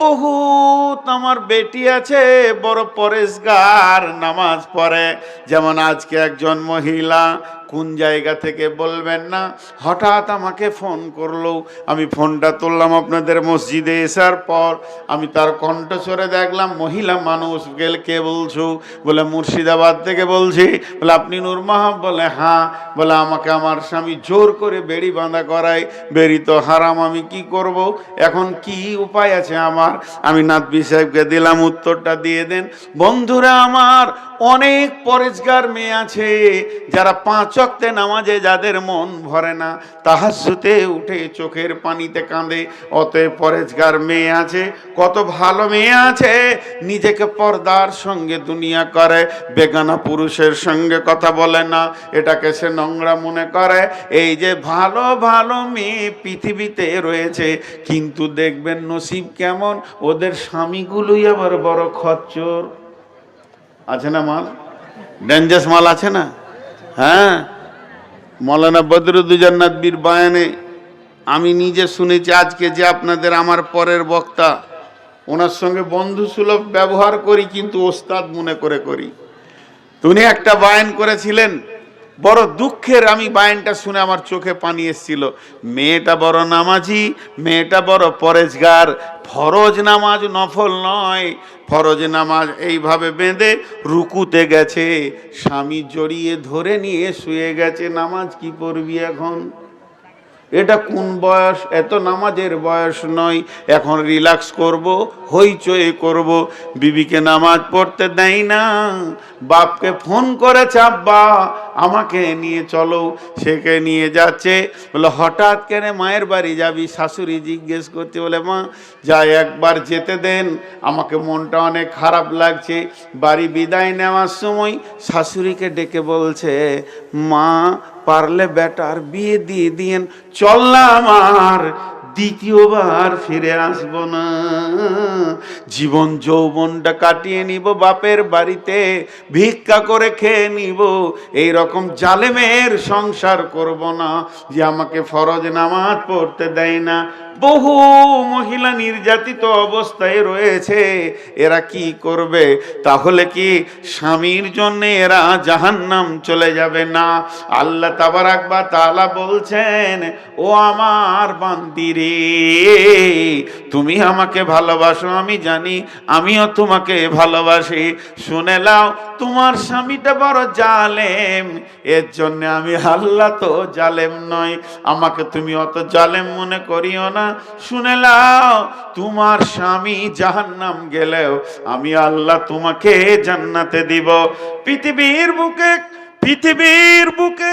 বহুত আমার বেটি আছে বড় পরেশগার নামাজ পড়ে। যেমন আজকে একজন মহিলা কোন জায়গা থেকে বলবেন না? হঠাৎ আমাকে ফোন করল। আমি ফোনটা তুললাম আপনাদের মসজিদে এসার পর। আমি তার কণ্ঠস্বরে দেখলাম, মহিলা মানুষ, গেল কে বলছো? বলে, মুর্শিদাবাদ থেকে বলছি। বলে, আপনি নূর মাহাব? বলে হ্যাঁ। বলে, আমাকে আমার স্বামী জোর করে বেড়ি বাঁধা করায়। বেড়ি তো হারাম, আমি কি করব? এখন কি উপায় আছে আমার? আমি নাতবি সাহেবকে দিলাম, উত্তরটা দিয়ে দেন। বন্ধুরা আমার, অনেক পরেজগার মেয়ে আছে। যারা পাঁচ অক্তে নামাজে যাদের মন ভরে না, তাহাসুতে উঠে চোখের পানিতে কাঁদে। অতএব পরেজগার মেয়ে আছে, কত ভালো মেয়ে আছে, নিজেকে পর্দার সঙ্গে দুনিয়া করে, বেগানা পুরুষের সঙ্গে কথা বলে না, এটাকে সে নোংরা মনে করে। এই যে ভালো ভালো মেয়ে পৃথিবীতে রয়েছে, কিন্তু দেখবেন নসিব কেমন, ওদের স্বামীগুলোই আবার বড় খচ্চর। আছে না মাল? ডেঞ্জাস মাল আছে না? হ্যাঁ? মৌলানা বদরুদ্দুজান্নাত বীর বায়ানে, আমি নিজে শুনেছি আজকে যে আপনাদের আমার পরের বক্তা, ওনার সঙ্গে বন্ধু সুলভ ব্যবহার করি, কিন্তু ওস্তাদ মনে করে করি। উনি একটা বায়ান করেছিলেন বড় দুঃখের আমি বায়নটা শুনে আমার চোখে পানি এসেছিল। মেয়েটা বড় নামাজি, মেয়েটা বড় পরেজগার। ফরজ নামাজ নফল নয়। ফরজ নামাজ এইভাবে বেঁধে রুকুতে গেছে। স্বামী জড়িয়ে ধরে নিয়ে শুয়ে গেছে। নামাজ কি পড়বি এখন? এটা কোন বয়স? এত নামাজের বয়স নয়। এখন রিল্যাক্স করব, হইচই করব। বিবিকে নামাজ পড়তে দেয় না। বাপকে ফোন করে চাপবা আমাকে নিয়ে চলো, সেকে নিয়ে যাচ্ছে। বলে, হঠাৎ কেন মায়ের বাড়ি যাবি? শাশুড়ি জিজ্ঞেস করতে বলে, মা যাই একবার যেতে দেন। আমাকে মনটা অনেক খারাপ লাগছে। বাড়ি বিদায় নেওয়ার সময় শাশুড়িকে ডেকে বলছে, মা, পারলে বেটার বিয়ে দিয়ে দিয়েন। চললাম আর দ্বিতীয়বার ফিরে আসব না। জীবন যৌবনটা কাটিয়ে নিব, বাপের বাড়িতে ভিক্ষা করে খেয়ে নিব। এই রকম জালেমের সংসার করব না যে আমাকে ফরজ নামাজ পড়তে দেয় না। বহু মহিলা নির্যাতিত অবস্থায় রয়েছে। এরা কি করবে? তাহলে কি স্বামীর জন্য এরা জাহান্নাম চলে যাবে না? আল্লাহ তাবার আকবা তালা বলছেন, ও আমার বান্দিরে, তুমি আমাকে ভালোবাসো, আমি জানি, আমিও তোমাকে ভালোবাসি। শুনে লাও তোমার স্বামীটা বড় জালেম। এর জন্য আমি আল্লাহ তো জালেম নয় আমাকে তুমি অত জালেম মনে করিও না। শুনে লাও তোমার স্বামী জাহান্নাম গেলেও আমি আল্লাহ তোমাকে জান্নাতে দিব। পৃথিবীর বুকে পৃথিবীর বুকে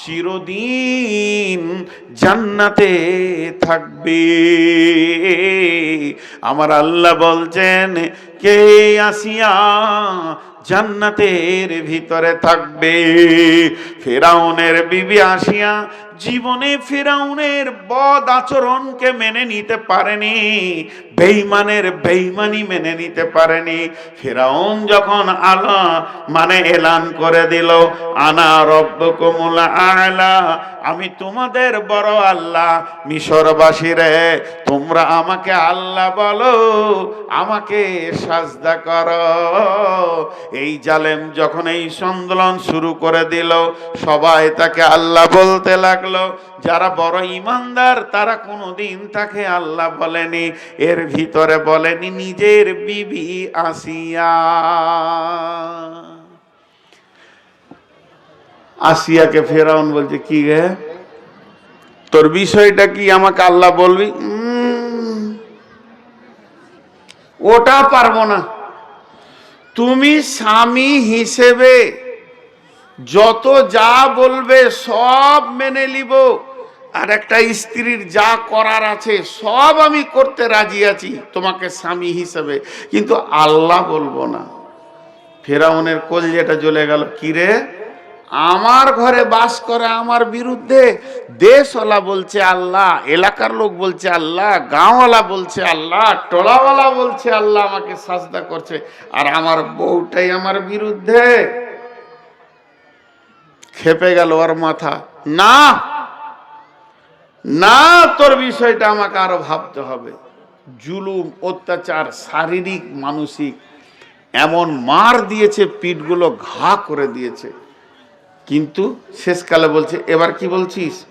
চিরদিন জান্নাতে থাকবে। আমার আল্লাহ বলছেন কে আসিয়া জান্নাতের ভিতরে থাকবে? ফেরাউনের বিবি আসিয়া জীবনে ফেরাউনের বদ আচরণকে মেনে নিতে পারেনি বেইমানের বেইমানি মেনে নিতে পারেনি। ফেরাউন যখন আলা মানে এলান করে দিল, আনা রব্বকুমুল আলা, আমি তোমাদের বড় আল্লাহ, মিশরবাসী রে, তোমরা আমাকে আল্লাহ বলো, আমাকে সাজদা করো। এই জালেম যখন এই সন্দোলন শুরু করে দিল, সবাই তাকে আল্লাহ বলতে লাগল। যারা বড় ইমানদার, তারা কোনোদিন তাকে আল্লাহ বলেনি। এর ভিতরে বলেনি, নিজের বিবি আসিয়া। আসিয়াকে ফেরাউন বলছে, কি গে তোর বিষয়টা কি আমাকে আল্লাহ বলবি? ওটা পারব না। তুমি স্বামী হিসেবে যত যা বলবে সব মেনে নিব। আর একটা স্ত্রীর যা করার আছে, সব আমি করতে রাজি আছি, তোমাকে স্বামী হিসেবে। কিন্তু আল্লাহ বলব না। ফেরাউনের কলজেটা জ্বলে গেল, কিরে? আমার ঘরে বাস করে আমার বিরুদ্ধে দেশওয়ালা বলছে আল্লাহ, এলাকার লোক বলছে আল্লাহ, গাঁওয়ালা বলছে আল্লাহ, টোলাওয়ালা বলছে আল্লাহ আমাকে সাজদা করছে। আর আমার বউটাই আমার বিরুদ্ধে। খেপে গেল ওর মাথা। না! না, তোর বিষয়টা আমাকে আরও ভাবতে হবে। জুলুম, অত্যাচার, শারীরিক, মানসিক, এমন মার দিয়েছে, পিঠগুলো ঘা করে দিয়েছে। কিন্তু শেষকালে বলছে, এবার কি বলছিস?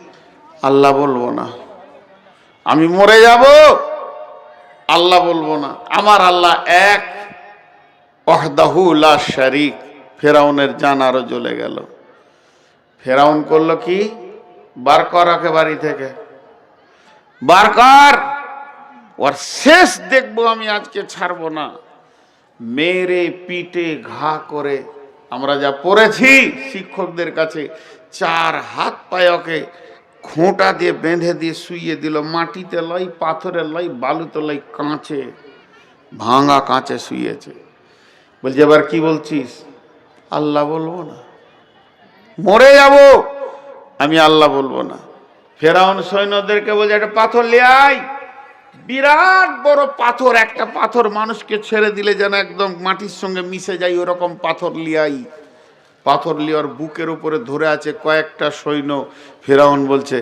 আল্লাহ বলব না। আমি মরে যাব? আল্লাহ বলব না। আমার আল্লাহ এক অহদাহুল্লা শারিক। ফেরাউনের জান আরও জ্বলে গেল। ফেরাউন করল কি? বার কর ওকে বাড়ি থেকে। বার কর। ওর শেষ দেখব আমি, আজকে ছাড়বো না। মেরে, পিটে, ঘা করে আমরা যা পড়েছি শিক্ষকদের কাছে, চার হাত পায়ে ওকে খোঁটা দিয়ে বেঁধে দিয়ে শুইয়ে দিল। মাটিতে লয় পাথরে লয় বালুতে লয় কাঁচে, ভাঙা কাঁচে শুয়েছে বলছে, এবার কি বলছিস? আল্লাহ বলব না। মরে যাব। আমি আল্লাহ বলব না। ফেরাউন সৈন্যদেরকে বলছে, একটা পাথর লিয়াই বিরাট বড় পাথর, একটা পাথর মানুষকে ছেড়ে দিলে যেন একদম মাটির সঙ্গে মিশে যায়, ওরকম পাথর লিয়াই পাথর লিয়ার বুকের উপরে ধরে আছে কয়েকটা সৈন্য। ফেরাউন বলছে,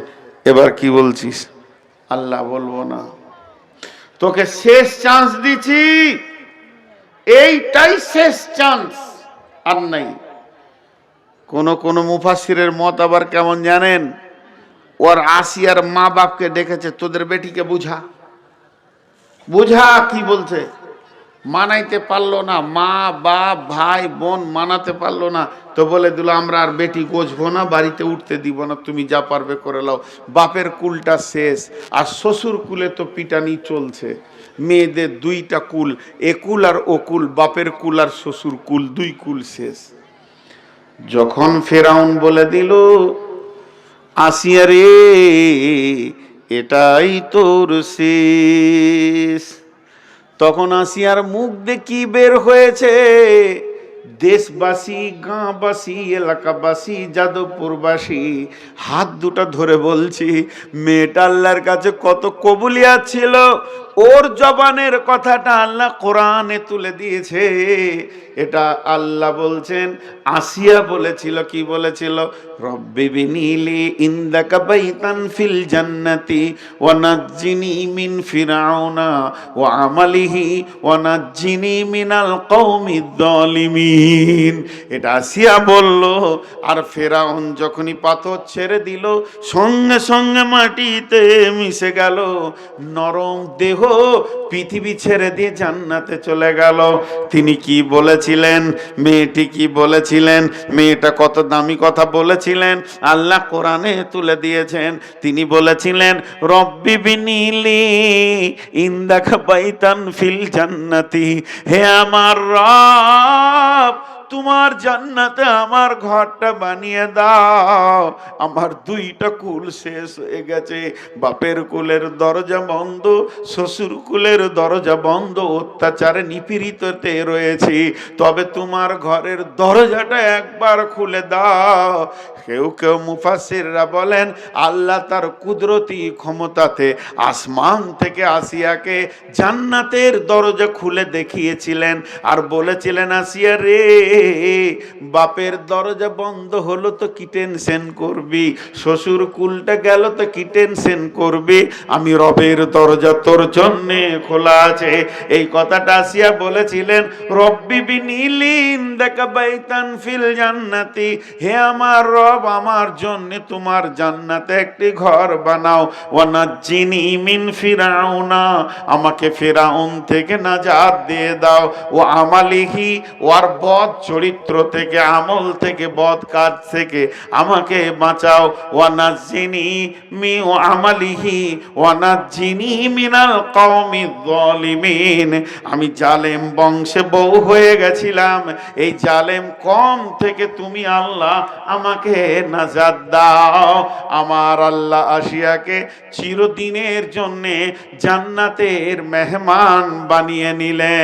এবার কি বলছিস? আল্লাহ বলব না। তোকে শেষ চান্স দিছি এইটাই শেষ চান্স। আর নাই। কোন কোন মুফাসিরের মত আবার কেমন জানেন? ওর আসিয়ার মা বাপকে ডেকেছে, তোদের বেটিকে বুঝা। বুঝা কি বলছে? মানাইতে পারল না, মা, বাপ, ভাই, বোন মানাতে পারল না। তো বলে দিল, আমরা আর বেটি গোছবো না, বাড়িতে উঠতে দিব না, তুমি যা পারবে করে লাও। বাপের কুলটা শেষ, আর শ্বশুর কুলে তো পিটানি চলছে। মেয়েদের দুইটা কুল একুল আর ওকুল বাপের কুল আর শ্বশুর কুল, দুই কুল শেষ। যখন ফেরাউন বলে দিল, আসিয়া রে, এটাই তোর শেষ। তখন আসিয়ার মুখ দেখি বের হয়েছে। দেশবাসী গাঁবাসী এলাকাবাসী, যাদবপুরবাসী, হাত দুটা ধরে বলছি, মেয়েটা আল্লাহর কাছে কত কবুলিয়া ছিল ওর জবানের কথাটা আল্লাহ কোরআনে তুলে দিয়েছে। এটা আল্লাহ বলছেন, আসিয়া বলেছিল, কি বলেছিল? রব্বি বিনিলি ইন্দাকা বাইতান ফিল জান্নাতি ওয়া নাজ্জিনি মিন ফিরাউনা ওয়া আমালিহি ওয়া নাজ্জিনি মিনাল কওমিদ যালিমিন এটা আসিয়া বলল, আর ফেরাউন যখনই পাথর ছেড়ে দিল, সঙ্গে সঙ্গে মাটিতে মিশে গেল। নরম দেহ পৃথিবী ছেড়ে দিয়ে জান্নাতে চলে গেল। তিনি কি বলেছিলেন? মেয়েটি কি বলেছিলেন? মেয়েটা কত দামি কথা বলেছিলেন? আল্লাহ কোরআনে তুলে দিয়েছেন। তিনি বলেছিলেন, রব্বি বিনিলি ইন্দাকা বাইতান ফিল জান্নাতি। হে আমার রব তোমার জান্নাতে আমার ঘরটা বানিয়ে দাও। আমার দুইটা কুল শেষ হয়ে গেছে। বাপের কুলের দরজা বন্ধ, শ্বশুর কুলের দরজা বন্ধ, অত্যাচারে নিপীড়িততে রয়েছি। তবে তোমার ঘরের দরজাটা একবার খুলে দাও। কেউ কেউ মুফাসিররা বলেন, আল্লাহ তার কুদরতি ক্ষমতাতে আসমান থেকে আসিয়াকে জান্নাতের দরজা খুলে দেখিয়েছিলেন। আর বলেছিলেন, আসিয়া রে বাপের দরজা বন্ধ হলো তো কি টেনশন করবি? শ্বশুর কুলটা গেল তো কি টেনশন করবি? আমি রবের দরজা তোর জন্যে খোলা আছে। এই কথাটা আসিয়া বলেছিলেন, রব্বি বিনিলিন দেখা বাইতান ফিল জান্নাতি। হে আমার রব, আমার জন্য তোমার জান্নাতে একটি ঘর বানাও। ওয়ানাজ্জিনি মিন ফিরাউনা, আমাকে ফিরাউন থেকে নাজাত দিয়ে দাও। ও আমালিহি ওর বদ চরিত্র থেকে, আমল থেকে, বদ কাজ থেকে, আমাকে বাঁচাও। ওয়ানাজ্জিনি মি ও আমালিহি, ওয়ানাজ্জিনি মিনাল কওমি যালিমিন আমি জালেম বংশে বউ হয়ে গেছিলাম। এই জালেম কম থেকে তুমি আল্লাহ আমাকে নাজাত দাও। আমার আল্লাহ আসিয়াকে চিরদিনের জন্যে জান্নাতের মেহমান বানিয়ে নিলেন।